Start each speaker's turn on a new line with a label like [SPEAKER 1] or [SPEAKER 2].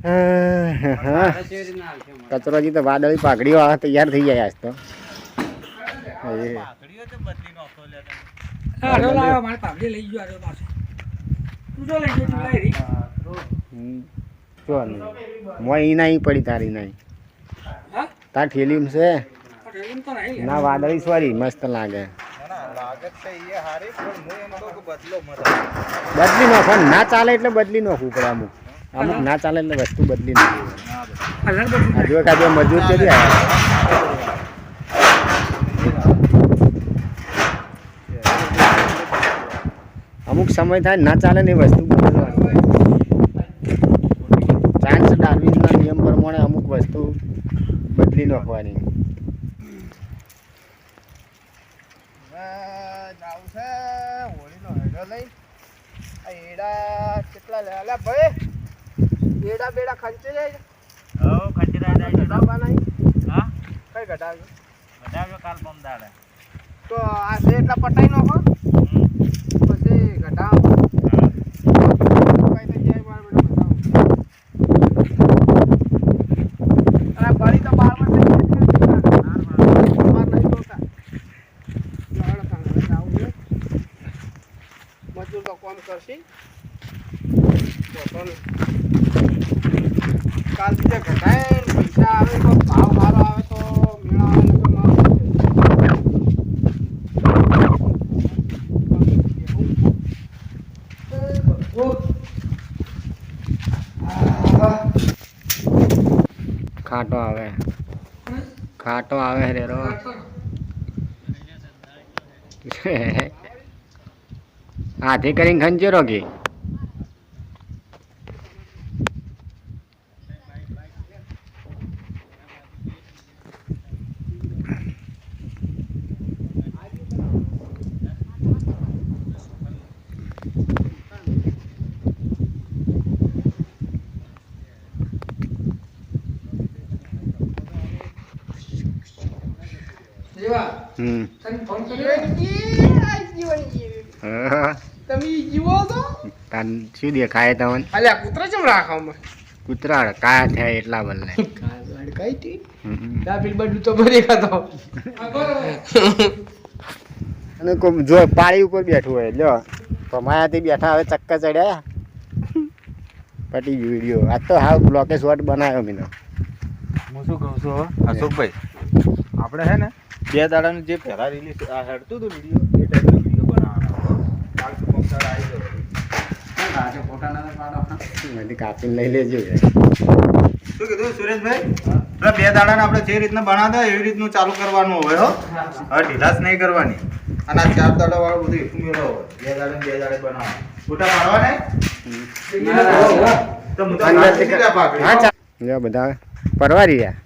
[SPEAKER 1] હા કચરોજી તો વાદળી પાઘડી વાળા તૈયાર થઈ જાય આજ તો. પડી તારી નહીં
[SPEAKER 2] હા?
[SPEAKER 1] તાર ઠેલી છે? ના વાદળી સોરી મસ્ત લાગે. બદલી નાખો ના ચાલે એટલે બદલી નાખવું પડે અમુક અમુક ના ચાલે એટલે વસ્તુ બદલી હજુ કાજુ મજૂર કરી આવ્યા. અમુક સમય થાય ના ચાલે ને એ વસ્તુ બદલવાની. ચાન્સ ડાર્વિનના નિયમ પ્રમાણે અમુક વસ્તુ બદલી નાખવાની.
[SPEAKER 3] કેટલા લે અલ્યા ભાઈ? એડા બેડા ખંચે જાય ઓ ખંચી ઘટાડ્યું એટલા પટાઈ નાખો પછી ઘટાડો. કઈ તો જાય કાલ બમ દાડે તો આ થઈ ગઈ છે. બાર નહીં જોતા. જો હાલો તાણ હવે જાવું છે. મજૂર તો કોમ કરશે. તો કાલ બીજા ઘટાય પૈસા આવે તો ભાવ સારો આવે તો મેળા આવે ને તો મારું
[SPEAKER 1] ખાટો આવે. ખાટો આવે રે રો. હાથી કરીને ખંચે રોકી
[SPEAKER 2] જેવા
[SPEAKER 1] હમ.
[SPEAKER 2] તને ફોન કર્યો
[SPEAKER 3] તમે જીવો છો?
[SPEAKER 1] તાન શું દેખાય તમને?
[SPEAKER 3] અલ્યા કૂતરા ચમ રાખો અમે
[SPEAKER 1] કૂતરા કાયા થયા એટલા બદલે
[SPEAKER 3] કઈ તી
[SPEAKER 1] હમ.
[SPEAKER 3] ડાબી તો ભરી ખાતો
[SPEAKER 1] અને કોઈ જો પાળી ઉપર બેઠું હોય લ્યો. કમાયાથી બેઠા હવે ચક્કા ચડ્યા. પટી ગયું વીડિયો આ તો હાવ બ્લોકે શોટ બનાવ્યો મીનો.
[SPEAKER 4] હું શું કહું છું અશોકભાઈ આપણે હે ને બે દાડાનું જે પહેલાં રિલીઝ આ હેડતું હતું વીડિયો એ ટાઈપનો વીડિયો બનાવવાનો કાલ આવી ગયો
[SPEAKER 1] કાપીને લઈ લેજો.
[SPEAKER 4] શું કીધું સુરેશભાઈ? બે દાડાને આપણે જે રીતના બનાવતા એવી રીતનું ચાલુ કરવાનું હોય હો. હવે ઢીલાસ નહીં કરવાની. અને આ ચાર દાડા વાળું બધું એકું મેળો બે દાડે બે દાડે બનાવવાનું ફોટા પાડવા ને?
[SPEAKER 1] બધા પરવા રહ્યા.